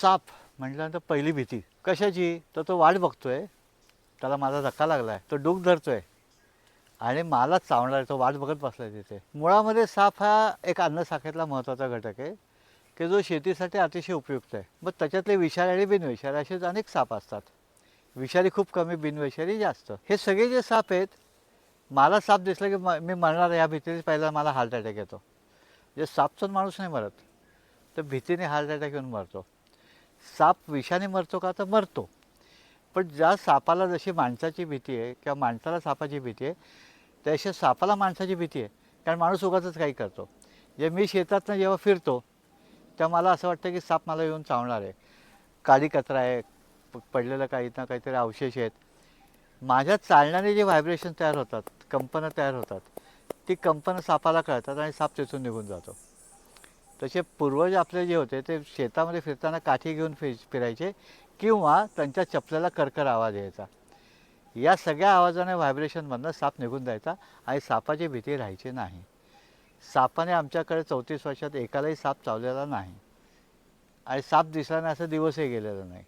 साप म्हटल्यानंतर पहिली भीती कशाची? तर तो वाट बघतोय. त्याला माझा धक्का लागला आहे तो डूक धरतोय. आणि मला चावणार आहे तो वाट बघत बसलाय तिथे. मुळामध्ये साप हा एक अन्नसाखेतला महत्त्वाचा घटक आहे की जो शेतीसाठी अतिशय उपयुक्त आहे. मग त्याच्यातले विषारी आणि बिनविषारी असेच अनेक साप असतात. विषारी खूप कमी बिनविषारी जास्त. हे सगळे जे साप आहेत मला साप दिसला की म- मी मरणार आहे या भीतीने पहिला मला हार्ट अटॅक येतो. जे सापचाच माणूस नाही मरत तर भीतीने हार्ट अटॅक येऊन मरतो. साप विषाने मरतो का तर मरतो. पण ज्या सापाला जशी माणसाची भीती आहे किंवा माणसाला सापाची भीती आहे त्याशी सापाला माणसाची भीती आहे. कारण माणूस उगाच काही करतो. जे मी शेतातनं जेव्हा फिरतो तेव्हा मला असं वाटतं की साप मला येऊन चावणार आहे. काळी कचरा आहे पडलेलं काही ना काहीतरी अवशेष आहेत. माझ्या चालण्याने जे व्हायब्रेशन तयार होतात कंपनं तयार होतात ती कंपनं सापाला कळतात आणि साप तिथून निघून जातो. तसे पूर्वज आपले जे होते ते शेतामध्ये फिरताना काठी घेऊन फि फिरायचे किंवा त्यांच्या चपल्याला करकर आवाज यायचा. या सगळ्या आवाजाने व्हायब्रेशनमधनं साप निघून जायचा आणि सापाची भीती राहायची नाही. सापाने आमच्याकडे चौतीस वर्षात एकालाही साप चावलेला नाही. आणि साप दिसल्याने असं दिवसही गेलेला नाही.